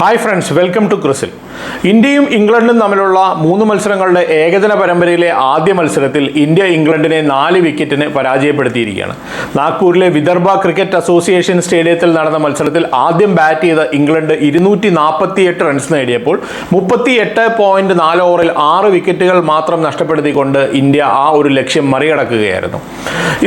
Hi friends welcome to ക്രിസിൽ ഇന്ത്യയും ഇംഗ്ലണ്ടും തമ്മിലുള്ള മൂന്ന് മത്സരങ്ങളുടെ ഏകദിന പരമ്പരയിലെ ആദ്യ മത്സരത്തിൽ ഇന്ത്യ ഇംഗ്ലണ്ടിനെ നാല് വിക്കറ്റിന് പരാജയപ്പെടുത്തിയിരിക്കുകയാണ്. നാഗ്പൂരിലെ വിദർഭ ക്രിക്കറ്റ് അസോസിയേഷൻ സ്റ്റേഡിയത്തിൽ നടന്ന മത്സരത്തിൽ ആദ്യം ബാറ്റ് ചെയ്ത ഇംഗ്ലണ്ട് ഇരുന്നൂറ്റി നാൽപ്പത്തിയെട്ട് റൺസ് നേടിയപ്പോൾ മുപ്പത്തി എട്ട് പോയിന്റ് നാല് ഓവറിൽ ആറ് വിക്കറ്റുകൾ മാത്രം നഷ്ടപ്പെടുത്തിക്കൊണ്ട് ഇന്ത്യ ആ ഒരു ലക്ഷ്യം മറികടക്കുകയായിരുന്നു.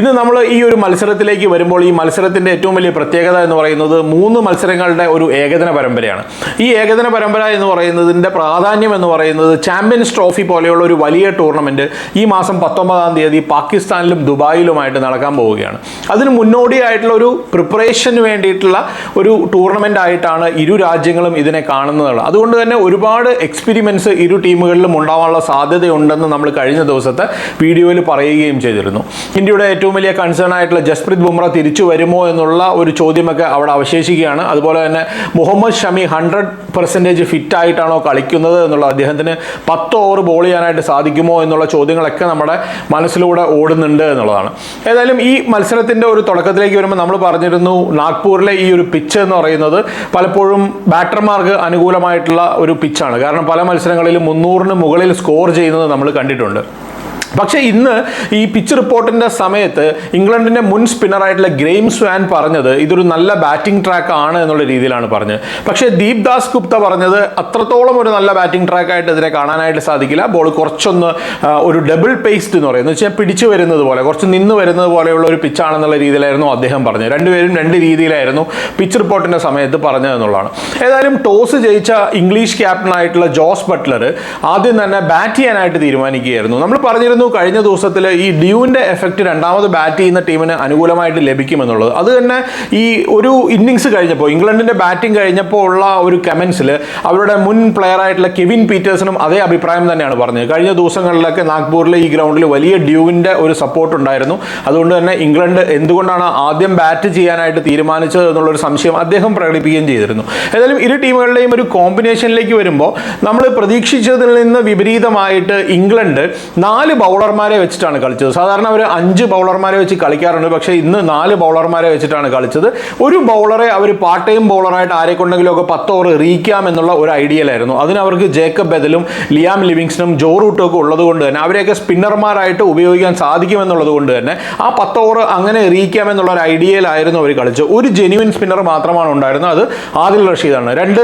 ഇന്ന് നമ്മൾ ഈ ഒരു മത്സരത്തിലേക്ക് വരുമ്പോൾ ഈ മത്സരത്തിന്റെ ഏറ്റവും വലിയ പ്രത്യേകത എന്ന് പറയുന്നത് മൂന്ന് മത്സരങ്ങളുടെ ഒരു ഏകദിന പരമ്പരയാണ്. ഈ ഏകദിന പരമ്പര എന്ന് പറയുന്നതിന്റെ പ്രാധാന്യം എന്ന് പറയുന്നത് ചാമ്പ്യൻസ് ട്രോഫി പോലെയുള്ള ഒരു വലിയ ടൂർണമെന്റ് ഈ മാസം പത്തൊമ്പതാം തീയതി പാകിസ്ഥാനിലും ദുബായിലുമായിട്ട് നടക്കാൻ പോവുകയാണ്. അതിന് മുന്നോടിയായിട്ടുള്ള ഒരു പ്രിപ്പറേഷന് വേണ്ടിയിട്ടുള്ള ഒരു ടൂർണമെന്റ് ആയിട്ടാണ് ഇരു രാജ്യങ്ങളും ഇതിനെ കാണുന്നത്. അതുകൊണ്ട് തന്നെ ഒരുപാട് എക്സ്പെരിമെന്റ്സ് ഇരു ടീമുകളിലും ഉണ്ടാവാനുള്ള സാധ്യതയുണ്ടെന്ന് നമ്മൾ കഴിഞ്ഞ ദിവസത്തെ വീഡിയോയിൽ പറയുകയും ചെയ്തിരുന്നു. ഇന്ത്യയുടെ ഏറ്റവും വലിയ കൺസേൺ ആയിട്ടുള്ള ജസ്പ്രീത് ബുംറ തിരിച്ചു വരുമോ എന്നുള്ള ഒരു ചോദ്യമൊക്കെ അവിടെ അവശേഷിക്കുകയാണ്. അതുപോലെ തന്നെ Mohammed Shami hundred percentage fit ആയിട്ടാണോ കളിക്കുന്നത് എന്നുള്ള അദ്ദേഹത്തിന് പത്ത് ഓവർ ബോൾ ചെയ്യാനായിട്ട് സാധിക്കുമോ എന്നുള്ള ചോദ്യങ്ങളൊക്കെ നമ്മുടെ മനസ്സിലൂടെ ഓടുന്നുണ്ട് എന്നുള്ളതാണ്. ഏതായാലും ഈ മത്സരത്തിന്റെ ഒരു തുടക്കത്തിലേക്ക് വരുമ്പോൾ നമ്മൾ പറഞ്ഞിരുന്നു നാഗ്പൂരിലെ ഈ ഒരു പിച്ച് എന്ന് പറയുന്നത് പലപ്പോഴും ബാറ്റർമാർക്ക് അനുകൂലമായിട്ടുള്ള ഒരു പിച്ചാണ് കാരണം പല മത്സരങ്ങളിലും മുന്നൂറിന് മുകളിൽ സ്കോർ ചെയ്യുന്നത് നമ്മൾ കണ്ടിട്ടുണ്ട്. പക്ഷേ ഇന്ന് ഈ പിച്ച് റിപ്പോർട്ടിന്റെ സമയത്ത് ഇംഗ്ലണ്ടിന്റെ മുൻ സ്പിന്നറായിട്ടുള്ള ഗ്രെയിം സ്വാൻ പറഞ്ഞത് ഇതൊരു നല്ല ബാറ്റിംഗ് ട്രാക്ക് ആണ് എന്നുള്ള രീതിയിലാണ് പറഞ്ഞത്. പക്ഷേ ദീപ് ദാസ് ഗുപ്ത പറഞ്ഞത് അത്രത്തോളം ഒരു നല്ല ബാറ്റിംഗ് ട്രാക്കായിട്ട് ഇതിനെ കാണാനായിട്ട് സാധിക്കില്ല. ബോൾ കുറച്ചൊന്ന് ഒരു ഡബിൾ പേസ്റ്റ് എന്ന് പറയുന്നത് വെച്ചാൽ പിടിച്ചു വരുന്നത് പോലെ കുറച്ച് നിന്ന് വരുന്നത് പോലെയുള്ള ഒരു പിച്ചാണെന്നുള്ള രീതിയിലായിരുന്നു അദ്ദേഹം പറഞ്ഞത്. രണ്ടുപേരും രണ്ട് രീതിയിലായിരുന്നു പിച്ച് റിപ്പോർട്ടിന്റെ സമയത്ത് പറഞ്ഞതെന്നുള്ളതാണ് ഏതായാലും ടോസ് ജയിച്ച ഇംഗ്ലീഷ് ക്യാപ്റ്റനായിട്ടുള്ള ജോസ് ബട്ട്ലർ ആദ്യം തന്നെ ബാറ്റ് ചെയ്യാനായിട്ട് തീരുമാനിക്കുകയായിരുന്നു. നമ്മൾ പറഞ്ഞിരുന്നു കഴിഞ്ഞ ദിവസത്തിൽ ഈ ഡ്യൂവിന്റെ എഫക്റ്റ് രണ്ടാമത് ബാറ്റ് ചെയ്യുന്ന ടീമിന് അനുകൂലമായിട്ട് ലഭിക്കുമെന്നുള്ളത്. അത് തന്നെ ഈ ഒരു ഇന്നിങ്സ് കഴിഞ്ഞപ്പോൾ ഇംഗ്ലണ്ടിന്റെ ബാറ്റിംഗ് കഴിഞ്ഞപ്പോൾ ഉള്ള ഒരു കമൻസിൽ അവരുടെ മുൻ പ്ലെയർ ആയിട്ടുള്ള കെവിൻ പീറ്റേഴ്സണും അതേ അഭിപ്രായം തന്നെയാണ് പറഞ്ഞത്. കഴിഞ്ഞ ദിവസങ്ങളിലൊക്കെ നാഗ്പൂരിലെ ഈ ഗ്രൗണ്ടിൽ വലിയ ഡ്യൂവിന്റെ ഒരു സപ്പോർട്ട് ഉണ്ടായിരുന്നു. അതുകൊണ്ട് തന്നെ ഇംഗ്ലണ്ട് എന്തുകൊണ്ടാണ് ആദ്യം ബാറ്റ് ചെയ്യാനായിട്ട് തീരുമാനിച്ചത് എന്നുള്ളൊരു സംശയം അദ്ദേഹം പ്രകടിപ്പിക്കുകയും ചെയ്തിരുന്നു. ഏതായാലും ഇരു ടീമുകളുടെയും ഒരു കോമ്പിനേഷനിലേക്ക് വരുമ്പോൾ നമ്മൾ പ്രതീക്ഷിച്ചതിൽ നിന്ന് വിപരീതമായിട്ട് ഇംഗ്ലണ്ട് നാല് ബൗളർമാരെ വെച്ചിട്ടാണ് കളിച്ചത്. സാധാരണ അവർ അഞ്ച് ബൗളർമാരെ വെച്ച് കളിക്കാറുണ്ട്. പക്ഷേ ഇന്ന് നാല് ബൗളർമാരെ വെച്ചിട്ടാണ് കളിച്ചത്. ഒരു ബൗളറെ അവർ പാർട്ട് ടൈം ബൗളറായിട്ട് ആരെ കൊണ്ടെങ്കിലും ഒക്കെ പത്ത് ഓവർ എറിയിക്കാം എന്നുള്ള ഒരു ഐഡിയയിലായിരുന്നു അതിന് അവർക്ക് ജേക്കബ് ബെദലും ലിയാം ലിവിങ്സ്റ്റനും ജോ റൂട്ടും ഒക്കെ ഉള്ളത് കൊണ്ട് തന്നെ അവരെയൊക്കെ സ്പിന്നർമാരായിട്ട് ഉപയോഗിക്കാൻ സാധിക്കുമെന്നുള്ളത് കൊണ്ട് തന്നെ ആ പത്ത് ഓവർ അങ്ങനെ എറിയിക്കാം എന്നുള്ള ഒരു ഐഡിയയിലായിരുന്നു അവർ കളിച്ചത്. ഒരു ജെന്യുവിൻ സ്പിന്നർ മാത്രമാണ് ഉണ്ടായിരുന്നത്. അത് ആദിൽ റഷീദാണ്. രണ്ട്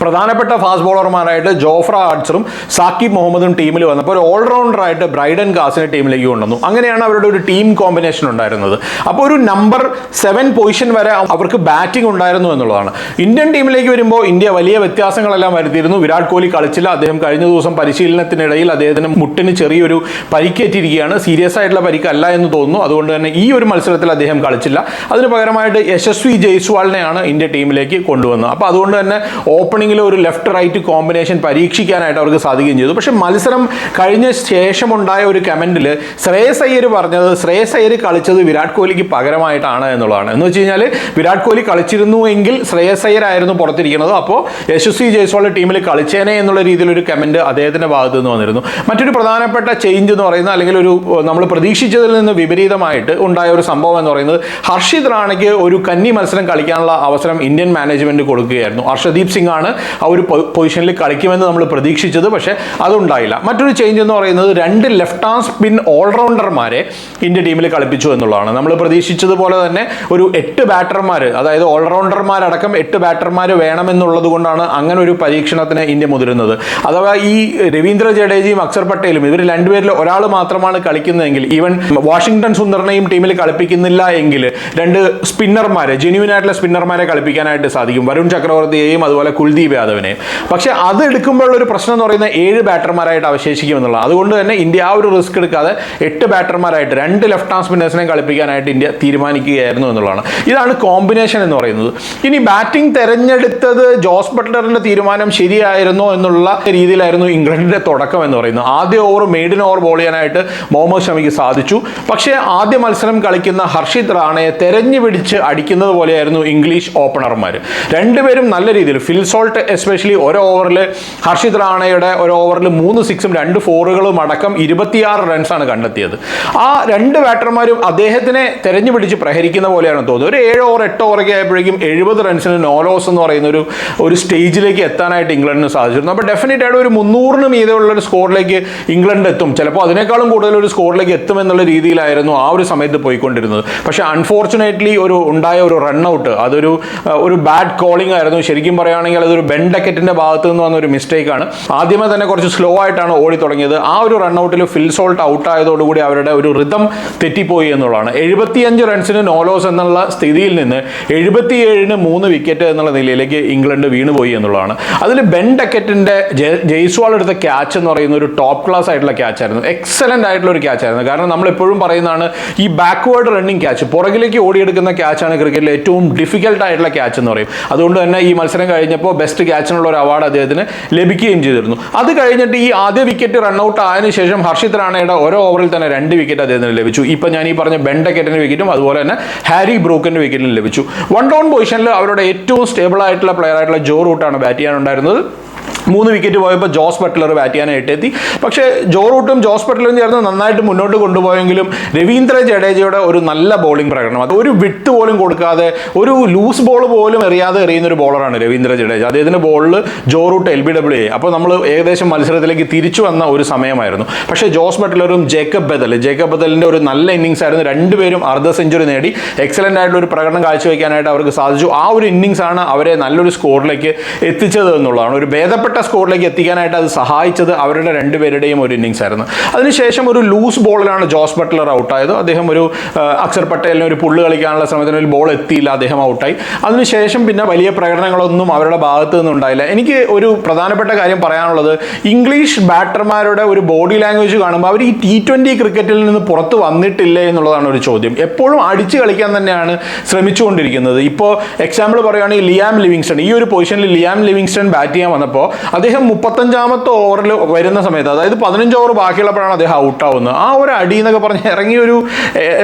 പ്രധാനപ്പെട്ട ഫാസ്റ്റ് ബോളർമാരായിട്ട് ജോഫ്ര ആർട്സറും സാക്കിബ് മുഹമ്മദും ടീമിൽ വന്നപ്പോൾ ഒരു ഓൾറൗണ്ടറായിട്ട് ബ്രൈഡൻ കാസിനെ ടീമിലേക്ക് കൊണ്ടുവന്നു. അങ്ങനെയാണ് അവരുടെ ഒരു ടീം കോമ്പിനേഷൻ ഉണ്ടായിരുന്നത്. അപ്പോൾ ഒരു നമ്പർ സെവൻ പൊസിഷൻ വരെ അവർക്ക് ബാറ്റിംഗ് ഉണ്ടായിരുന്നു എന്നുള്ളതാണ്. ഇന്ത്യൻ ടീമിലേക്ക് വരുമ്പോൾ ഇന്ത്യ വലിയ വ്യത്യാസങ്ങളെല്ലാം വരുത്തിയിരുന്നു. വിരാട് കോഹ്ലി കളിച്ചില്ല. അദ്ദേഹം കഴിഞ്ഞ ദിവസം പരിശീലനത്തിനിടയിൽ അദ്ദേഹത്തിന് മുട്ടിന് ചെറിയൊരു പരിക്കേറ്റിരിക്കുകയാണ്. സീരിയസ് ആയിട്ടുള്ള പരിക്കല്ല എന്ന് തോന്നുന്നു. അതുകൊണ്ട് തന്നെ ഈ ഒരു മത്സരത്തിൽ അദ്ദേഹം കളിച്ചില്ല. അതിന് പകരമായിട്ട് യശസ്വി ജയ്സ്വാളിനെയാണ് ഇന്ത്യ ടീമിലേക്ക് കൊണ്ടുവന്നത്. അപ്പോൾ അതുകൊണ്ട് തന്നെ ഓപ്പണിംഗിൽ ഒരു ലെഫ്റ്റ് റൈറ്റ് കോമ്പിനേഷൻ പരീക്ഷിക്കാനായിട്ട് അവർക്ക് സാധിക്കുകയും ചെയ്തു. പക്ഷേ മത്സരം കഴിഞ്ഞ ശേഷമുണ്ടായ ഒരു കമന്റിൽ ശ്രേയസ് അയ്യർ പറഞ്ഞത് ശ്രേയസ് അയ്യർ കളിച്ചത് വിരാട് കോഹ്ലിക്ക് പകരമായിട്ടാണ് എന്നുള്ളതാണ്. എന്ന് വെച്ച് കഴിഞ്ഞാൽ വിരാട് കോഹ്ലി കളിച്ചിരുന്നു എങ്കിൽ ശ്രേയസ് അയ്യർ ആയിരുന്നു പുറത്തിരിക്കുന്നത്. അപ്പോൾ യശസ്വി ജയ്സ്വാൾ ടീമിൽ കളിച്ചേനെ എന്നുള്ള രീതിയിലൊരു കമന്റ് അദ്ദേഹത്തിന്റെ ഭാഗത്തു നിന്ന് വന്നിരുന്നു. മറ്റൊരു പ്രധാനപ്പെട്ട ചേഞ്ച് എന്ന് പറയുന്നത് അല്ലെങ്കിൽ ഒരു നമ്മൾ പ്രതീക്ഷിച്ചതിൽ നിന്ന് വിപരീതമായിട്ട് ഉണ്ടായ ഒരു സംഭവം എന്ന് പറയുന്നത് ഹർഷിത് റാണയ്ക്ക് ഒരു കന്നി മത്സരം കളിക്കാനുള്ള അവസരം ഇന്ത്യൻ മാനേജ്മെന്റ് കൊടുക്കുകയായിരുന്നു. ഹർഷദീപ് സിംഗ് ആണ് ആ ഒരു പൊസിഷനിൽ കളിക്കുമെന്ന് നമ്മൾ പ്രതീക്ഷിച്ചത് പക്ഷേ അതുണ്ടായില്ല. മറ്റൊരു ചേഞ്ച് എന്ന് പറയുന്നത് രണ്ട് ലെഫ്റ്റ് ആം സ്പിൻ ഓൾറൗണ്ടർമാരെ ഇന്ത്യ ടീമിൽ കളിപ്പിച്ചു എന്നുള്ളതാണ്. നമ്മൾ പ്രതീക്ഷിച്ചതുപോലെ തന്നെ ഒരു എട്ട് ബാറ്റർമാർ അതായത് ഓൾറൗണ്ടർമാരടക്കം എട്ട് ബാറ്റർമാർ വേണമെന്നുള്ളത് കൊണ്ടാണ് അങ്ങനെ ഒരു പരീക്ഷണത്തിന് ഇന്ത്യ മുതിരുന്നത്. അഥവാ ഈ രവീന്ദ്ര ജഡേജയും അക്ഷർ പട്ടേലും ഇവർ രണ്ടുപേരിൽ ഒരാൾ മാത്രമാണ് കളിക്കുന്നതെങ്കിൽ ഈവൻ വാഷിംഗ്ടൺ സുന്ദറിനെയും ടീമിൽ കളിപ്പിക്കുന്നില്ല എങ്കിൽ രണ്ട് സ്പിന്നർമാരെ ജെന്യൂൻ ആയിട്ടുള്ള സ്പിന്നർമാരെ കളിപ്പിക്കാനായിട്ട് സാധിക്കും. വരുൺ ചക്രവർത്തിയെയും അതുപോലെ കുൽദീപ് യാദവിനെയും പക്ഷേ അത് എടുക്കുമ്പോഴുള്ള ഒരു പ്രശ്നം എന്ന് പറയുന്നത് ഏഴ് ബാറ്റർമാരായിട്ട് അവശേഷിക്കും എന്നുള്ളത് അതുകൊണ്ട് തന്നെ ഇന്ത്യ ആ ഒരു റിസ്ക് എടുക്കാതെ എട്ട് ബാറ്റർമാരായിട്ട് രണ്ട് ലെഫ്റ്റ് ആം സ്പിന്നേഴ്സിനെ കളിപ്പിക്കാനായിട്ട് ഇന്ത്യ തീരുമാനിക്കുകയായിരുന്നു എന്നുള്ളതാണ്. ഇതാണ് കോമ്പിനേഷൻ എന്ന് പറയുന്നത്. ഇനി ബാറ്റിംഗ് തെരഞ്ഞെടുത്തത് ജോസ് ബട്ട്ലറിന്റെ തീരുമാനം ശരിയായിരുന്നോ എന്നുള്ള രീതിയിലായിരുന്നു ഇംഗ്ലണ്ടിന്റെ തുടക്കം എന്ന് പറയുന്നത്. ആദ്യ ഓവർ മെയ്ഡിൻ ഓവർ ബോൾ ചെയ്യാനായിട്ട് മുഹമ്മദ് ഷമിക്ക് സാധിച്ചു. പക്ഷേ ആദ്യ മത്സരം കളിക്കുന്ന ഹർഷിത് റാണയെ തെരഞ്ഞു പിടിച്ച് അടിക്കുന്നത് പോലെയായിരുന്നു ഇംഗ്ലീഷ് ഓപ്പണർമാർ രണ്ടുപേരും നല്ല രീതിയിൽ ഫിൽ സോൾട്ട് എസ്പെഷ്യലി ഒരു ഓവറിൽ ഹർഷിത് റാണയുടെ ഒരു ഓവറിൽ മൂന്ന് സിക്സും രണ്ട് ഫോറുകളും അടക്കം ഇരുപത്തിയാറ് റൺസാണ് കണ്ടെത്തിയത്. ആ രണ്ട് ബാറ്റർമാരും അദ്ദേഹത്തിനെ തെരഞ്ഞു പിടിച്ച് പ്രഹരിക്കുന്ന പോലെയാണ് തോന്നുന്നത് ഒരു ഏഴ് ഓവർ എട്ട് ഓവറൊക്കെ ആയപ്പോഴേക്കും എഴുപത് റൺസിന് നോലോസ് എന്ന് പറയുന്ന ഒരു ഒരു സ്റ്റേജിലേക്ക് എത്താനായിട്ട് ഇംഗ്ലണ്ടിന് സാധിച്ചിരുന്നു. അപ്പോൾ ഡെഫിനറ്റ് ആയിട്ട് ഒരു മുന്നൂറിന് മീതെയുള്ള ഒരു സ്കോറിലേക്ക് ഇംഗ്ലണ്ട് എത്തും. ചിലപ്പോൾ അതിനേക്കാളും കൂടുതൽ ഒരു സ്കോറിലേക്ക് എത്തും എന്നുള്ള രീതിയിലായിരുന്നു ആ ഒരു സമയത്ത് പോയിക്കൊണ്ടിരുന്നത്. പക്ഷേ അൺഫോർച്ചുനേറ്റ്ലി ഒരു ഉണ്ടായ ഒരു റൺ ഔട്ട് അതൊരു ഒരു ബാഡ് കോളിംഗ് ആയിരുന്നു. ശരിക്കും പറയുകയാണെങ്കിൽ അതൊരു ബെൻ ഡക്കറ്റിന്റെ ഭാഗത്ത് നിന്ന് വന്ന ഒരു മിസ്റ്റേക്കാണ്. ആദ്യമേ തന്നെ കുറച്ച് സ്ലോ ആയിട്ടാണ് ഓടി തുടങ്ങിയത്. ആ ഒരു റൺ ഔട്ടിൽ ഫിൽ സോൾട്ട് ഔട്ട് ആയതോടുകൂടി അവരുടെ ഒരു റിതം തെറ്റിപ്പോയി എന്നുള്ളതാണ്. എഴുപത്തിയഞ്ച് റൺസിന് നോലോസ് എന്നുള്ള സ്ഥിതിയിൽ നിന്ന് എഴുപത്തിയേഴിന് മൂന്ന് വിക്കറ്റ് എന്നുള്ള നിലയിലേക്ക് ഇംഗ്ലണ്ട് വീണുപോയി എന്നുള്ളതാണ്. അതിൽ ബെൻ ഡക്കറ്റിന്റെ ജയ്സ്വാൾ എടുത്ത ക്യാച്ച് എന്ന് പറയുന്ന ഒരു ടോപ്പ് ക്ലാസ് ആയിട്ടുള്ള ക്യാച്ച് ആയിരുന്നു. എക്സലന്റ് ആയിട്ടുള്ള ഒരു ക്യാച്ച് ആയിരുന്നു. കാരണം നമ്മൾ എപ്പോഴും പറയുന്നതാണ് ഈ ബാക്ക്വേർഡ് റണ്ണിങ് ക്യാച്ച് പുറകിലേക്ക് ഓടിയെടുക്കുന്ന ക്യാച്ചാണ് ക്രിക്കറ്റിൽ ഏറ്റവും ഡിഫിക്കൽട്ട് ആയിട്ടുള്ള ക്യാച്ച് എന്ന് പറയും. അതുകൊണ്ട് തന്നെ ഈ മത്സരം കഴിഞ്ഞപ്പോൾ ബെസ്റ്റ് ക്യാച്ചിനുള്ള ഒരു അവാർഡ് അദ്ദേഹത്തിന് ലഭിക്കുകയും ചെയ്തിരുന്നു. അത് കഴിഞ്ഞിട്ട് ഈ ആദ്യ വിക്കറ്റ് റൺഔട്ട് ആയതിനു ശേഷം ഹർഷിത് റാണയുടെ ഓരോ ഓവറിൽ തന്നെ രണ്ട് വിക്കറ്റ് അദ്ദേഹത്തിന് ലഭിച്ചു. ഇപ്പം ഞാൻ ഈ പറഞ്ഞ ബെൻഡക്കറ്റിന്റെ വിക്കറ്റും അതുപോലെ തന്നെ ഹാരി ബ്രൂക്കിന്റെ വിക്കറ്റിനും ലഭിച്ചു. വൺ ഡൗൺ പൊസിഷനിൽ അവരുടെ ഏറ്റവും സ്റ്റേബിൾ ആയിട്ടുള്ള പ്ലെയർ ആയിട്ടുള്ള ജോ റൂട്ടാണ് ബാറ്റ് ചെയ്യാനുണ്ടായിരുന്നത് മൂന്ന് വിക്കറ്റ് പോയപ്പോൾ ജോസ് ബട്ട്ലർ ബാറ്റ് ചെയ്യാനായിട്ട് എത്തി. പക്ഷേ ജോ റൂട്ടും ജോസ് ബട്ട്ലറും ചേർന്ന് നന്നായിട്ട് മുന്നോട്ട് കൊണ്ടുപോയെങ്കിലും രവീന്ദ്ര ജഡേജയുടെ ഒരു നല്ല ബോളിംഗ് പ്രകടനം. അത് ഒരു വിട്ട് പോലും കൊടുക്കാതെ ഒരു ലൂസ് ബോൾ പോലും എറിയാതെ എറിയുന്ന ഒരു ബോളറാണ് രവീന്ദ്ര ജഡേജ. അദ്ദേഹത്തിന്റെ ബോളിൽ Joe Root L B W A അപ്പോൾ നമ്മൾ ഏകദേശം മത്സരത്തിലേക്ക് തിരിച്ചു വന്ന ഒരു സമയമായിരുന്നു. പക്ഷേ ജോസ് ബട്ട്ലറും ജേക്കബ് ബദൽ ജേക്കബ് ബദലിന്റെ ഒരു നല്ല ഇന്നിങ്സ് ആയിരുന്നു. രണ്ടുപേരും അർദ്ധ സെഞ്ചുറി നേടി. എക്സലന്റ് ആയിട്ടുള്ള ഒരു പ്രകടനം കാഴ്ചവെക്കാനായിട്ട് അവർക്ക് സാധിച്ചു. ആ ഒരു ഇന്നിങ്സ് ആണ് അവരെ നല്ലൊരു സ്കോറിലേക്ക് എത്തിച്ചത് എന്നുള്ളതാണ്. ഒരു ഭേദപ്പെട്ട സ്കോറിലേക്ക് എത്തിക്കാനായിട്ട് അത് സഹായിച്ചത് അവരുടെ രണ്ടുപേരുടെയും ഒരു ഇന്നിങ്സ് ആയിരുന്നു. അതിനുശേഷം ഒരു ലൂസ് ബോളിലാണ് ജോസ് ബട്ട്ലർ ഔട്ടായത്. അദ്ദേഹം ഒരു അക്ഷർ പട്ടേലിന് ഒരു പുള്ള് കളിക്കാനുള്ള ശ്രമത്തിന് ഒരു ബോൾ എത്തിയില്ല അദ്ദേഹം ഔട്ടായി. അതിനുശേഷം പിന്നെ വലിയ പ്രകടനങ്ങളൊന്നും അവരുടെ ഭാഗത്തു നിന്നുണ്ടായില്ല. എനിക്ക് ഒരു പ്രധാനപ്പെട്ട കാര്യം പറയാനുള്ളത് ഇംഗ്ലീഷ് ബാറ്റർമാരുടെ ഒരു ബോഡി ലാംഗ്വേജ് കാണുമ്പോൾ അവർ ഈ ടി ട്വന്റി ക്രിക്കറ്റിൽ നിന്ന് പുറത്ത് വന്നിട്ടില്ലേ എന്നുള്ളതാണ് ഒരു ചോദ്യം. എപ്പോഴും അടിച്ചു കളിക്കാൻ തന്നെയാണ് ശ്രമിച്ചുകൊണ്ടിരിക്കുന്നത്. ഇപ്പോൾ എക്സാമ്പിൾ പറയുകയാണെങ്കിൽ ലിയാം ലിവിങ്സ്റ്റൺ. ഈ ഒരു പൊസിഷനിൽ ലിയാം ലിവിങ്സ്റ്റൺ ബാറ്റ് ചെയ്യാൻ വന്നപ്പോൾ അദ്ദേഹം മുപ്പത്തഞ്ചാമത്തെ ഓവറിൽ വരുന്ന സമയത്ത് അതായത് പതിനഞ്ച് ഓവർ ബാക്കിയുള്ളപ്പോഴാണ് അദ്ദേഹം ഔട്ട് ആവുന്നത്. ആ ഒരു അടി എന്നൊക്കെ പറഞ്ഞ് ഇറങ്ങിയ ഒരു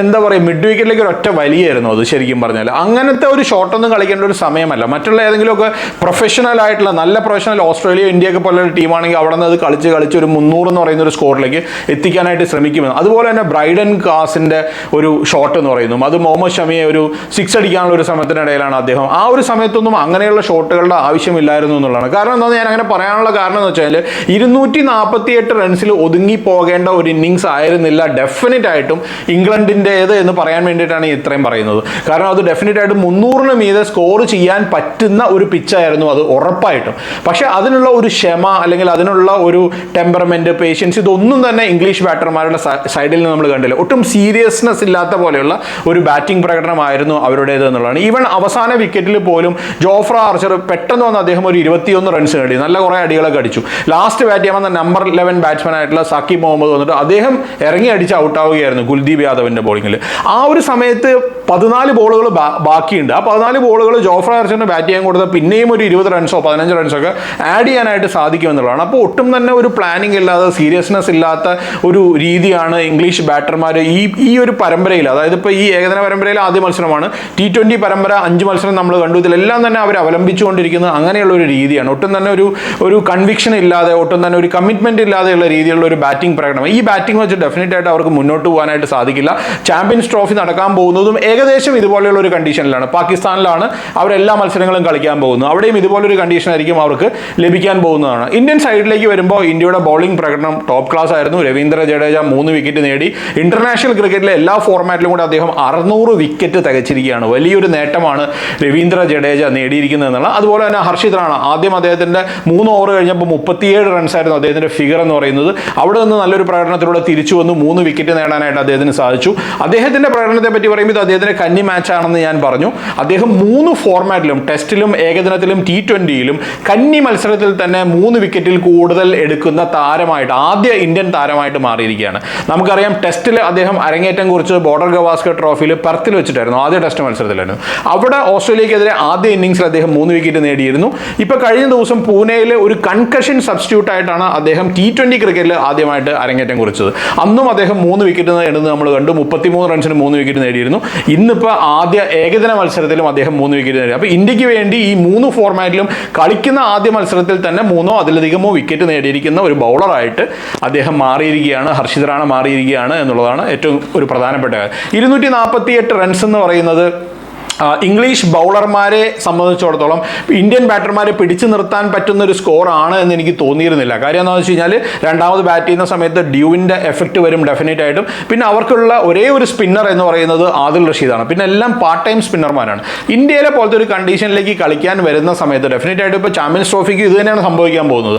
എന്താ പറയുക മിഡ് വിക്കറ്റിലേക്ക് ഒരു ഒറ്റ വലിയായിരുന്നു അത് ശരിക്കും പറഞ്ഞാൽ അങ്ങനത്തെ ഒരു ഷോട്ടൊന്നും കളിക്കേണ്ട ഒരു സമയമല്ല. മറ്റുള്ള ഏതെങ്കിലുമൊക്കെ പ്രൊഫഷണൽ ആയിട്ടുള്ള നല്ല പ്രൊഫഷണൽ ഓസ്ട്രേലിയ ഇന്ത്യയൊക്കെ പോലുള്ള ടീമാണെങ്കിൽ അവിടെ നിന്ന് അത് കളിച്ച് കളിച്ച് ഒരു മുന്നൂറ് എന്ന് പറയുന്ന ഒരു സ്കോറിലേക്ക് എത്തിക്കാനായിട്ട് ശ്രമിക്കുമെന്ന്. അതുപോലെ തന്നെ ബ്രൈഡൻ കാസിന്റെ ഒരു ഷോട്ട് എന്ന് പറയുന്നു. അത് മുഹമ്മദ് ഷമിയെ ഒരു സിക്സ് അടിക്കാനുള്ള ഒരു ശ്രമത്തിനിടയിലാണ് അദ്ദേഹം. ആ ഒരു സമയത്തൊന്നും അങ്ങനെയുള്ള ഷോട്ടുകളുടെ ആവശ്യമില്ലായിരുന്നു എന്നുള്ളതാണ്. കാരണം എന്താ ഞാൻ അങ്ങനെ പറയാനുള്ള കാരണം എന്ന് വെച്ചാൽ ഇരുന്നൂറ്റി നാൽപ്പത്തി എട്ട് റൺസിൽ ഒതുങ്ങി പോകേണ്ട ഒരു ഇന്നിങ്സ് ആയിരുന്നില്ല. ഡെഫിനറ്റ് ആയിട്ടും ഇംഗ്ലണ്ടിന്റേത് എന്ന് പറയാൻ വേണ്ടിയിട്ടാണ് ഇത്രയും പറയുന്നത്. കാരണം അത് ഡെഫിനറ്റ് ആയിട്ട് മുന്നൂറിന് മീതെ സ്കോർ ചെയ്യാൻ പറ്റുന്ന ഒരു പിച്ചായിരുന്നു അത് ഉറപ്പായിട്ടും. പക്ഷെ അതിനുള്ള ഒരു ക്ഷമ അല്ലെങ്കിൽ അതിനുള്ള ഒരു ടെമ്പർമെന്റ് പേഷ്യൻസ് ഇതൊന്നും തന്നെ ഇംഗ്ലീഷ് ബാറ്റർമാരുടെ സൈഡിൽ നിന്ന് നമ്മൾ കണ്ടില്ല. ഒട്ടും സീരിയസ്നെസ് ഇല്ലാത്ത പോലെയുള്ള ഒരു ബാറ്റിംഗ് പ്രകടനമായിരുന്നു അവരുടേത് എന്നുള്ളതാണ്. ഈവൻ അവസാന വിക്കറ്റിൽ പോലും ജോഫ്ര ആർച്ചർ പെട്ടെന്ന് വന്ന് അദ്ദേഹം ഒരു ഇരുപത്തിയൊന്ന് റൺസ് നേടി. നല്ല കുറേ അടികളൊക്കെ അടിച്ചു. ലാസ്റ്റ് ബാറ്റ് ചെയ്യാൻ വന്ന നമ്പർ ഇലവൻ ബാറ്റ്സ്മാൻ ആയിട്ടുള്ള സക്കീബ് മുഹമ്മദ് വന്നിട്ട് അദ്ദേഹം ഇറങ്ങി അടിച്ച് ഔട്ടാവുകയായിരുന്നു കുൽദീപ് യാദവിന്റെ ബോളിങ്ങിൽ ആ ഒരു സമയത്ത് പതിനാല് ബോളുകൾ ബാക്കിയുണ്ട്. ആ പതിനാല് ബോളുകൾ ജോഫ്ര ഹർഷന് ബാറ്റ് ചെയ്യാൻ കൊടുത്ത പിന്നെയും ഒരു ഇരുപത് റൺസോ പതിനഞ്ച് റൺസോ ഒക്കെ ആഡ് ചെയ്യാനായിട്ട് സാധിക്കുമെന്നുള്ളതാണ് അപ്പോൾ ഒട്ടും തന്നെ ഒരു പ്ലാനിങ് ഇല്ലാതെ സീരിയസ്നെസ് ഇല്ലാത്ത ഒരു രീതിയാണ് ഇംഗ്ലീഷ് ബാറ്റർമാർ ഈ ഈ ഒരു പരമ്പരയിൽ അതായത് ഇപ്പോൾ ഈ ഏകദിന പരമ്പരയിൽ ആദ്യ മത്സരമാണ്. ടി ട്വന്റി പരമ്പര അഞ്ച് മത്സരം നമ്മൾ കണ്ടു. ഇതിലെല്ലാം തന്നെ അവർ അവലംബിച്ചുകൊണ്ടിരിക്കുന്നത് അങ്ങനെയുള്ള ഒരു രീതിയാണ്. ഒട്ടും തന്നെ ഒരു ഒരു കൺവിക്ഷൻ ഇല്ലാതെ ഒട്ടും തന്നെ ഒരു കമ്മിറ്റ്മെന്റ് ഇല്ലാതെയുള്ള രീതിയിലുള്ള ഒരു ബാറ്റിംഗ് പ്രകടനം. ഈ ബാറ്റിംഗ് വെച്ച് ഡെഫിനറ്റ് ആയിട്ട് അവർക്ക് മുന്നോട്ട് പോകാനായിട്ട് സാധിക്കില്ല. ചാമ്പ്യൻസ് ട്രോഫി നടക്കാൻ പോകുന്നതും ഏകദേശം ഇതുപോലെയുള്ള ഒരു കണ്ടീഷനിലാണ് പാകിസ്ഥാനിലാണ് അവരെല്ലാ മത്സരങ്ങളും കളിക്കാൻ പോകുന്നത്. അവിടെയും ഇതുപോലൊരു കണ്ടീഷൻ ആയിരിക്കും അവർക്ക് ലഭിക്കാൻ പോകുന്നതാണ്. ഇന്ത്യൻ സൈഡിലേക്ക് വരുമ്പോൾ ഇന്ത്യയുടെ ബോളിംഗ് പ്രകടനം ടോപ്പ് ക്ലാസ് ആയിരുന്നു. രവീന്ദ്ര ജഡേജ മൂന്ന് വിക്കറ്റ് നേടി. ഇന്റർനാഷണൽ ക്രിക്കറ്റിലെ എല്ലാ ഫോർമാറ്റിലും കൂടെ അദ്ദേഹം അറുന്നൂറ് വിക്കറ്റ് തികച്ചിരിക്കുകയാണ്. വലിയൊരു നേട്ടമാണ് രവീന്ദ്ര ജഡേജ നേടിയിരിക്കുന്നത് എന്നുള്ള അതുപോലെ തന്നെ ഹർഷിത് റാണ ആദ്യം അദ്ദേഹത്തിന്റെ മൂന്ന് ഓവർ കഴിഞ്ഞപ്പോൾ മുപ്പത്തിയേഴ് റൺസായിരുന്നു അദ്ദേഹത്തിന്റെ ഫിഗർ എന്ന് പറയുന്നത്. അവിടെ നിന്ന് നല്ലൊരു പ്രകടനത്തിലൂടെ തിരിച്ചു വന്ന്. മൂന്ന് വിക്കറ്റ് നേടാനായിട്ട് അദ്ദേഹത്തിന് സാധിച്ചു. അദ്ദേഹത്തിന്റെ പ്രകടനത്തെ പറ്റി പറയുമ്പോൾ ഇത് അദ്ദേഹത്തിന്റെ കന്നി മാച്ച് ആണെന്ന് ഞാൻ പറഞ്ഞു. അദ്ദേഹം മൂന്ന് ഫോർമാറ്റിലും ടെസ്റ്റിലും ഏകദിനത്തിലും ടി ട്വന്റിയിലും കന്നി മത്സരത്തിൽ തന്നെ മൂന്ന് വിക്കറ്റിൽ കൂടുതൽ എടുക്കുന്ന താരമായിട്ട് ആദ്യ ഇന്ത്യൻ താരമായിട്ട് മാറിയിരിക്കുകയാണ്. നമുക്കറിയാം ടെസ്റ്റിൽ അദ്ദേഹം അരങ്ങേറ്റം കുറിച്ച് ബോർഡർ ഗവാസ്കർ ട്രോഫിയിൽ പെർത്തിൽ വെച്ചിട്ടായിരുന്നു ആദ്യ ടെസ്റ്റ് മത്സരത്തിലായിരുന്നു. അവിടെ ഓസ്ട്രേലിയക്കെതിരെ ആദ്യ ഇന്നിംഗ്സിൽ അദ്ദേഹം മൂന്ന് വിക്കറ്റ് നേടിയിരുന്നു. ഇപ്പോൾ കഴിഞ്ഞ ദിവസം പൂനെയിൽ ഇന്ത്യയിലെ ഒരു കൺകഷൻ സബ്സ്റ്റിറ്റ്യൂട്ട് ആയിട്ടാണ് അദ്ദേഹം ടി ട്വന്റി ക്രിക്കറ്റിൽ ആദ്യമായിട്ട് അരങ്ങേറ്റം കുറിച്ചത്. അന്നും അദ്ദേഹം മൂന്ന് വിക്കറ്റ് നേടുന്നത് നമ്മൾ കണ്ടു. മുപ്പത്തിമൂന്ന് റൺസിന് മൂന്ന് വിക്കറ്റ് നേടിയിരുന്നു. ഇന്നിപ്പോൾ ആദ്യ ഏകദിന മത്സരത്തിലും അദ്ദേഹം മൂന്ന് വിക്കറ്റ് നേടി. അപ്പോൾ ഇന്ത്യയ്ക്ക് വേണ്ടി ഈ മൂന്ന് ഫോർമാറ്റിലും കളിക്കുന്ന ആദ്യ മത്സരത്തിൽ തന്നെ മൂന്നോ അതിലധികമോ വിക്കറ്റ് നേടിയിരിക്കുന്ന ഒരു ബൗളറായിട്ട് അദ്ദേഹം മാറിയിരിക്കുകയാണ്. ഹർഷിത് റാണ മാറിയിരിക്കുകയാണ് എന്നുള്ളതാണ് ഏറ്റവും ഒരു പ്രധാനപ്പെട്ട കാര്യം. ഇരുന്നൂറ്റി നാൽപ്പത്തി എട്ട് റൺസ് എന്ന് പറയുന്നത് ഇംഗ്ലീഷ് ബൗളർമാരെ സംബന്ധിച്ചിടത്തോളം ഇന്ത്യൻ ബാറ്റർമാരെ പിടിച്ചു നിർത്താൻ പറ്റുന്ന ഒരു സ്കോർ ആണ് എന്ന് എനിക്ക് തോന്നിയിരുന്നില്ല. കാര്യം എന്താണെന്ന് വെച്ച് കഴിഞ്ഞാൽ രണ്ടാമത് ബാറ്റ് ചെയ്യുന്ന സമയത്ത് ഡ്യൂവിന്റെ എഫക്റ്റ് വരും ഡെഫിനറ്റ് ആയിട്ടും. പിന്നെ അവർക്കുള്ള ഒരേ ഒരു സ്പിന്നർ എന്ന് പറയുന്നത് ആദിൽ റഷീദാണ്. പിന്നെ എല്ലാം പാർട്ട് ടൈം സ്പിന്നർമാരാണ് ഇന്ത്യയിലെ പോലത്തെ ഒരു കണ്ടീഷനിലേക്ക് കളിക്കാൻ വരുന്ന സമയത്ത് ഡെഫിനറ്റ് ആയിട്ട് ഇപ്പോൾ ചാമ്പ്യൻസ് ട്രോഫിക്ക് ഇത് തന്നെയാണ് സംഭവിക്കാൻ പോകുന്നത്.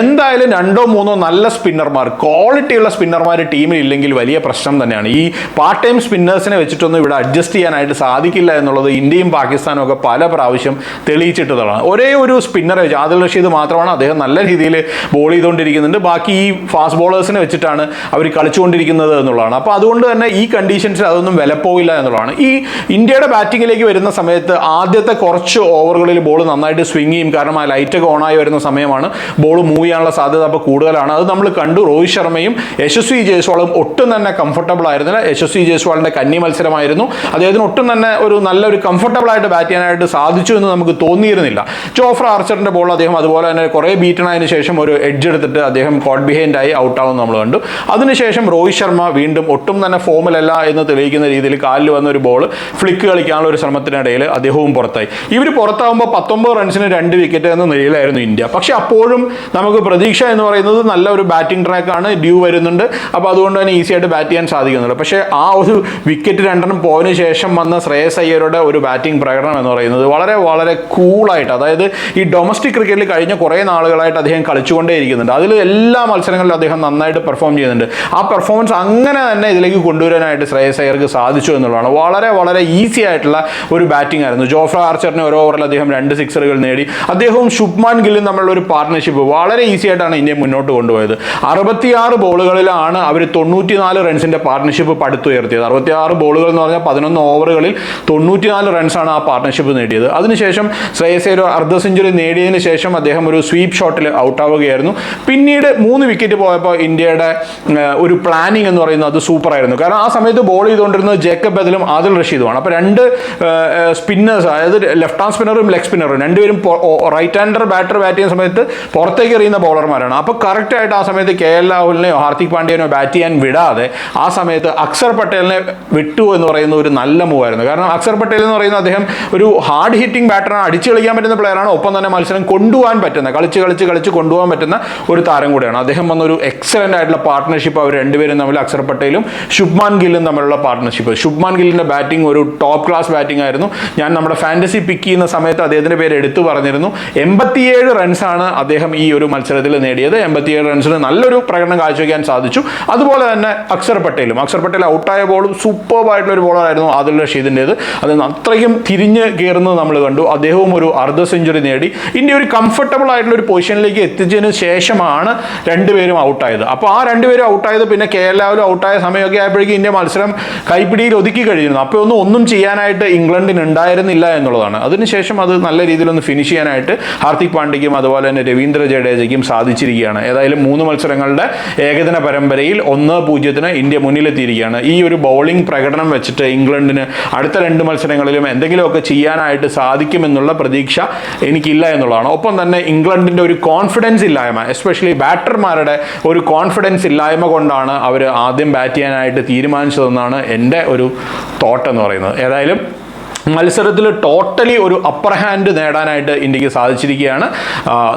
എന്തായാലും രണ്ടോ മൂന്നോ നല്ല സ്പിന്നർമാർ ക്വാളിറ്റിയുള്ള സ്പിന്നർമാർ ടീമിൽ ഇല്ലെങ്കിൽ വലിയ പ്രശ്നം തന്നെയാണ്. ഈ പാർട്ട് ടൈം സ്പിന്നേഴ്സിനെ വെച്ചിട്ടൊന്നും ഇവിടെ അഡ്ജസ്റ്റ് ചെയ്യാനായിട്ട് സാധിക്കില്ല എന്നുള്ളത് ഇന്ത്യയും പാകിസ്ഥാനും ഒക്കെ പല പ്രാവശ്യം തെളിയിച്ചിട്ടുള്ളതാണ് ഒരേ ഒരു സ്പിന്നറെ വെച്ച് ആദിൽ റഷീദ് മാത്രമാണ് അദ്ദേഹം നല്ല രീതിയിൽ ബോൾ ചെയ്തുകൊണ്ടിരിക്കുന്നുണ്ട്. ബാക്കി ഈ ഫാസ്റ്റ് ബോളേഴ്സിനെ വെച്ചിട്ടാണ് അവർ കളിച്ചുകൊണ്ടിരിക്കുന്നത് എന്നുള്ളതാണ്. അപ്പോൾ അതുകൊണ്ട് തന്നെ ഈ കണ്ടീഷൻസിൽ അതൊന്നും വിലപ്പോവില്ല എന്നുള്ളതാണ്. ഈ ഇന്ത്യയുടെ ബാറ്റിങ്ങിലേക്ക് വരുന്ന സമയത്ത് ആദ്യത്തെ കുറച്ച് ഓവറുകളിൽ ബോൾ നന്നായിട്ട് സ്വിങ് ചെയ്യും. കാരണം ആ ലൈറ്റൊക്കെ ഓണായി വരുന്ന സമയമാണ് ബോൾ മൂവ് ചെയ്യാനുള്ള സാധ്യത അപ്പോൾ കൂടുതലാണ്. അത് നമ്മൾ കണ്ടു രോഹിത് ശർമ്മയും യശസ്വി ജയ്സ്വാളും ഒട്ടും തന്നെ കംഫർട്ടബിൾ ആയിരുന്നില്ല. യശസ്വി ജയ്സ്വാളിന്റെ കന്നി മത്സരമായിരുന്നു. അദ്ദേഹത്തിന് ഒട്ടും തന്നെ ഒരു നല്ലൊരു കംഫർട്ടബിൾ ആയിട്ട് ബാറ്റ് ചെയ്യാനായിട്ട് സാധിച്ചു എന്ന് നമുക്ക് തോന്നിയിരുന്നില്ല. ജോഫ്ര ആർച്ചറിന്റെ ബോൾ അദ്ദേഹം അതുപോലെ തന്നെ കുറേ ബീറ്റണതിന് ശേഷം ഒരു എഡ്ജ് എടുത്തിട്ട് അദ്ദേഹം കോട്ട് ബിഹൈൻഡ് ആയി ഔട്ടാവും നമ്മൾ കണ്ടു. അതിനുശേഷം രോഹിത് ശർമ്മ വീണ്ടും ഒട്ടും തന്നെ ഫോമിലല്ല എന്ന് തെളിയിക്കുന്ന രീതിയിൽ കാലിൽ വന്ന ഒരു ബോൾ ഫ്ലിക്ക് കളിക്കാനുള്ള ഒരു ശ്രമത്തിനിടയിൽ അദ്ദേഹവും പുറത്തായി. ഇവർ പുറത്താവുമ്പോൾ പത്തൊമ്പത് റൺസിന് രണ്ട് വിക്കറ്റ് എന്ന നിലയിലായിരുന്നു ഇന്ത്യ. പക്ഷേ അപ്പോഴും നമുക്ക് പ്രതീക്ഷ എന്ന് പറയുന്നത് നല്ല ഒരു ബാറ്റിംഗ് ട്രാക്കാണ് ഡ്യൂ വരുന്നുണ്ട്. അപ്പോൾ അതുകൊണ്ട് തന്നെ ഈസി ആയിട്ട് ബാറ്റ് ചെയ്യാൻ സാധിക്കുന്നുണ്ട്. പക്ഷേ ആ ഒരു വിക്കറ്റ് രണ്ടെണ്ണം പോയതിനു ശേഷം വന്ന ശ്രേയസ് അയ്യരുടെ ഒരു ബാറ്റിംഗ് പ്രകടനം എന്ന് പറയുന്നത് വളരെ വളരെ കൂളായിട്ട് അതായത് ഈ ഡൊമസ്റ്റിക് ക്രിക്കറ്റിൽ കഴിഞ്ഞ കുറേ നാളുകളായിട്ട് അദ്ദേഹം കളിച്ചുകൊണ്ടേയിരിക്കുന്നുണ്ട്. അതിൽ എല്ലാ മത്സരങ്ങളിലും അദ്ദേഹം നന്നായിട്ട് പെർഫോം ചെയ്യുന്നുണ്ട്. ആ പെർഫോമൻസ് അങ്ങനെ തന്നെ ഇതിലേക്ക് കൊണ്ടുവരാനായിട്ട് ശ്രേയസ് അയ്യർക്ക് സാധിച്ചു എന്നുള്ളതാണ്. വളരെ വളരെ ഈസി ആയിട്ടുള്ള ഒരു ബാറ്റിംഗ് ആയിരുന്നു. ജോഫ്ര ആർച്ചറിന് ഒരു ഓവറിൽ അദ്ദേഹം രണ്ട് സിക്സറുകൾ നേടി. അദ്ദേഹവും ശുഭ്മാൻ ഗില്ലും തമ്മിലുള്ള ഒരു പാർട്ട്ണർഷിപ്പ് വളരെ ഈസി ആയിട്ടാണ് ഇന്ത്യ മുന്നോട്ട് കൊണ്ടുപോയത്. അറുപത്തിയാറ് ബോളുകളിലാണ് അവർ തൊണ്ണൂറ്റിനാല് റൺസിന്റെ പാർട്ട്ണർഷിപ്പ് പടുത്തുയർത്തിയത്. അറുപത്തിയാറ് ബോളുകൾ എന്ന് പറഞ്ഞാൽ പതിനൊന്ന് ഓവറുകളിൽ തൊണ്ണൂറ്റിനാല് റൺസാണ് ആ പാർട്ട്ണർഷിപ്പ് നേടിയത്. അതിനുശേഷം ശ്രേയസ് ഒരു അർദ്ധ സെഞ്ചുറി നേടിയതിന് ശേഷം അദ്ദേഹം ഒരു സ്വീപ്പ് ഷോട്ടിൽ ഔട്ട് ആവുകയായിരുന്നു. പിന്നീട് മൂന്ന് വിക്കറ്റ് പോയപ്പോൾ ഇന്ത്യയുടെ ഒരു പ്ലാനിങ് എന്ന് പറയുന്നത് അത് സൂപ്പർ ആയിരുന്നു. കാരണം ആ സമയത്ത് ബോൾ ചെയ്തുകൊണ്ടിരുന്നത് ജേക്കബ് ബദലും ആദിൽ റഷീദുമാണ്. അപ്പോൾ രണ്ട് സ്പിന്നേഴ്സ് അതായത് ലെഫ്റ്റ് ഹാൻഡ് സ്പിന്നറും ലെഗ് സ്പിന്നറും രണ്ടുപേരും റൈറ്റ് ഹാൻഡർ ബാറ്റർ ബാറ്റ് ചെയ്യുന്ന സമയത്ത് പുറത്തേക്ക് എറിയുന്ന ബോളർമാരാണ് അപ്പോൾ കറക്റ്റ് ആയിട്ട് ആ സമയത്ത് കെ. എൽ. രാഹുലിനെയോ ഹാർദിക് പാണ്ഡ്യനോ ബാറ്റ് ചെയ്യാൻ വിടാതെ ആ സമയത്ത് അക്സർ പട്ടേലിനെ വിട്ടു എന്ന് പറയുന്ന ഒരു നല്ല മൂവായിരുന്നു കാരണം അക്സർ പട്ടേൽ എന്ന് പറയുന്ന അദ്ദേഹം ഒരു ഹാർഡ് ഹിറ്റിംഗ് ബാറ്ററാണ് അടിച്ചു കളിക്കാൻ പറ്റുന്ന പ്ലെയറാണ് ഒപ്പം തന്നെ മത്സരം കൊണ്ടുപോകാൻ പറ്റുന്ന കളിച്ച് കളിച്ച് കളിച്ച് കൊണ്ടുപോകാൻ പറ്റുന്ന ഒരു താരം കൂടിയാണ്. അദ്ദേഹം വന്ന ഒരു എക്സലന്റ് ആയിട്ടുള്ള പാർട്ട്ണർഷിപ്പ് അവർ രണ്ടുപേരും തമ്മിൽ അക്സർ പട്ടേലും ശുഭ്മാൻ ഗില്ലും തമ്മിലുള്ള പാർട്ട്ണർഷിപ്പ് ശുഭ്മാൻ ഗില്ലിന്റെ ബാറ്റിംഗ് ഒരു ടോപ്പ് ക്ലാസ് ബാറ്റിംഗ് ആയിരുന്നു. ഞാൻ നമ്മുടെ ഫാന്റസി പിക്ക് ചെയ്യുന്ന സമയത്ത് അദ്ദേഹത്തിന്റെ പേര് എടുത്തു പറഞ്ഞിരുന്നു. എൺപത്തിയേഴ് റൺസാണ് അദ്ദേഹം ഈ ഒരു മത്സരത്തിൽ നേടിയത്. എൺപത്തിയേഴ് റൺസിന് നല്ലൊരു പ്രകടനം കാഴ്ചവെക്കാൻ സാധിച്ചു. അതുപോലെ തന്നെ അക്സർ പട്ടേലും. അക്സർ പട്ടേൽ ഔട്ടായ ബോളും സൂപ്പർ ആയിട്ടുള്ള ഒരു ബോളറായിരുന്നു ആദിൽ റഷീദിന്റെത് അത് അത്രയും തിരിഞ്ഞ് കയറുന്നത് നമ്മൾ കണ്ടു. അദ്ദേഹവും ഒരു അർദ്ധ സെഞ്ചുറി നേടി. ഇന്ത്യ ഒരു കംഫർട്ടബിൾ ആയിട്ടുള്ള ഒരു പൊസിഷനിലേക്ക് എത്തിച്ചതിന് ശേഷമാണ് രണ്ടുപേരും ഔട്ടായത് അപ്പോൾ ആ രണ്ടുപേരും ഔട്ടായത് പിന്നെ കേരളാവിലും ഔട്ടായ സമയമൊക്കെ ആയപ്പോഴേക്കും ഇന്ത്യ മത്സരം കൈപ്പിടിയിൽ ഒതുക്കി കഴിഞ്ഞിരുന്നു. അപ്പോൾ ഒന്നും ഒന്നും ചെയ്യാനായിട്ട് ഇംഗ്ലണ്ടിന് ഉണ്ടായിരുന്നില്ല എന്നുള്ളതാണ്. അതിനുശേഷം അത് നല്ല രീതിയിലൊന്ന് ഫിനിഷ് ചെയ്യാനായിട്ട് ഹാർദിക് പാണ്ഡ്യയ്ക്കും അതുപോലെ തന്നെ രവീന്ദ്ര ജഡേജയ്ക്കും സാധിച്ചിരിക്കുകയാണ്. ഏതായാലും മൂന്ന് മത്സരങ്ങളുടെ ഏകദിന പരമ്പരയിൽ ഒന്ന് പൂജ്യത്തിന് ഇന്ത്യ മുന്നിലെത്തിയിരിക്കുകയാണ്. ഈ ഒരു ബൗളിംഗ് പ്രകടനം വെച്ചിട്ട് ഇംഗ്ലണ്ടിന് അടുത്ത രണ്ട് മത്സരങ്ങളിലും എന്തെങ്കിലുമൊക്കെ ചെയ്യാനായിട്ട് സാധിക്കുമെന്നുള്ള പ്രതീക്ഷ എനിക്കില്ല എന്നുള്ളതാണ്. ഒപ്പം തന്നെ ഇംഗ്ലണ്ടിന്റെ ഒരു കോൺഫിഡൻസ് ഇല്ലായ്മ എസ്പെഷ്യലി ബാറ്റർമാരുടെ ഒരു കോൺഫിഡൻസ് ഇല്ലായ്മ കൊണ്ടാണ് അവർ ആദ്യം ബാറ്റ് ചെയ്യാനായിട്ട് തീരുമാനിച്ചതെന്നാണ് എന്റെ ഒരു തോട്ട് എന്ന് പറയുന്നത്. ഏതായാലും മത്സരത്തിൽ ടോട്ടലി ഒരു അപ്പർ ഹാൻഡ് നേടാനായിട്ട് ഇന്ത്യയ്ക്ക് സാധിച്ചിരിക്കുകയാണ്.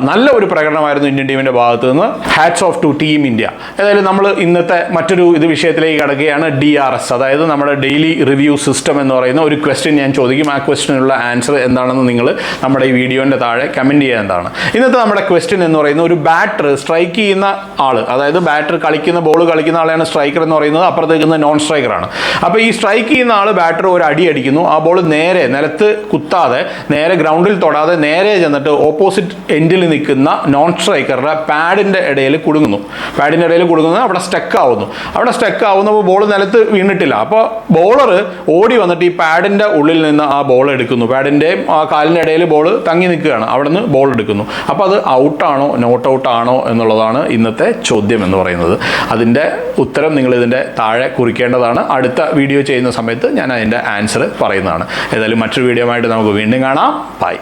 നല്ല ഒരു പ്രകടനമായിരുന്നു ഇന്ത്യൻ ടീമിന്റെ ഭാഗത്തു നിന്ന്. Hats off to team India ഏതായാലും നമ്മൾ ഇന്നത്തെ മറ്റൊരു ഇത് വിഷയത്തിലേക്ക് കടക്കുകയാണ്. ഡി ആർ എസ് അതായത് നമ്മുടെ ഡെയിലി റിവ്യൂ സിസ്റ്റം എന്ന് പറയുന്ന ഒരു ക്വസ്റ്റ്യൻ ഞാൻ ചോദിക്കും. ആ ക്വസ്റ്റ്യനുള്ള ആൻസർ എന്താണെന്ന് നിങ്ങൾ നമ്മുടെ ഈ വീഡിയോന്റെ താഴെ കമന്റ് ചെയ്യുന്നതാണ് ഇന്നത്തെ നമ്മുടെ ക്വസ്റ്റ്യൻ എന്ന് പറയുന്നത് ഒരു ബാറ്റർ സ്ട്രൈക്ക് ചെയ്യുന്ന ആൾ അതായത് ബാറ്റർ കളിക്കുന്ന ബോൾ കളിക്കുന്ന ആളെയാണ് സ്ട്രൈക്കർ എന്ന് പറയുന്നത്. അപ്പുറത്തേക്ക് നോൺ സ്ട്രൈക്കറാണ് അപ്പോൾ ഈ സ്ട്രൈക്ക് ചെയ്യുന്ന ആൾ ബാറ്റർ ഒരു അടി അടിക്കുന്നു. ആ ബോൾ നേരെ നേരെ നിലത്ത് കുത്താതെ നേരെ ഗ്രൗണ്ടിൽ തൊടാതെ നേരെ ചെന്നിട്ട് ഓപ്പോസിറ്റ് എൻഡിൽ നിൽക്കുന്ന നോൺ സ്ട്രൈക്കറുടെ പാഡിന്റെ ഇടയിൽ കുടുങ്ങുന്നു. പാഡിന്റെ ഇടയിൽ കുടുങ്ങുന്നത് അവിടെ സ്റ്റക്ക് ആവുന്നു. അവിടെ സ്റ്റക്ക് ആവുന്നപ്പോൾ ബോൾ നിലത്ത് വീണിട്ടില്ല. അപ്പോൾ ബോളർ ഓടി വന്നിട്ട് ഈ പാഡിന്റെ ഉള്ളിൽ നിന്ന് ആ ബോൾ എടുക്കുന്നു. പാഡിന്റെയും ആ കാലിന്റെ ഇടയിൽ ബോൾ തങ്ങി നിൽക്കുകയാണ്. അവിടെ നിന്ന് ബോൾ എടുക്കുന്നു. അപ്പോൾ അത് ഔട്ടാണോ നോട്ട് ഔട്ടാണോ എന്നുള്ളതാണ് ഇന്നത്തെ ചോദ്യം എന്ന് പറയുന്നത്. അതിന്റെ ഉത്തരം നിങ്ങൾ ഇതിന്റെ താഴെ കുറിക്കേണ്ടതാണ്. അടുത്ത വീഡിയോ ചെയ്യുന്ന സമയത്ത് ഞാൻ അതിന്റെ ആൻസർ പറയുന്നതാണ്. ഏതായാലും മറ്റൊരു വീഡിയോ ആയിട്ട് നമുക്ക് വീണ്ടും കാണാം ബൈ.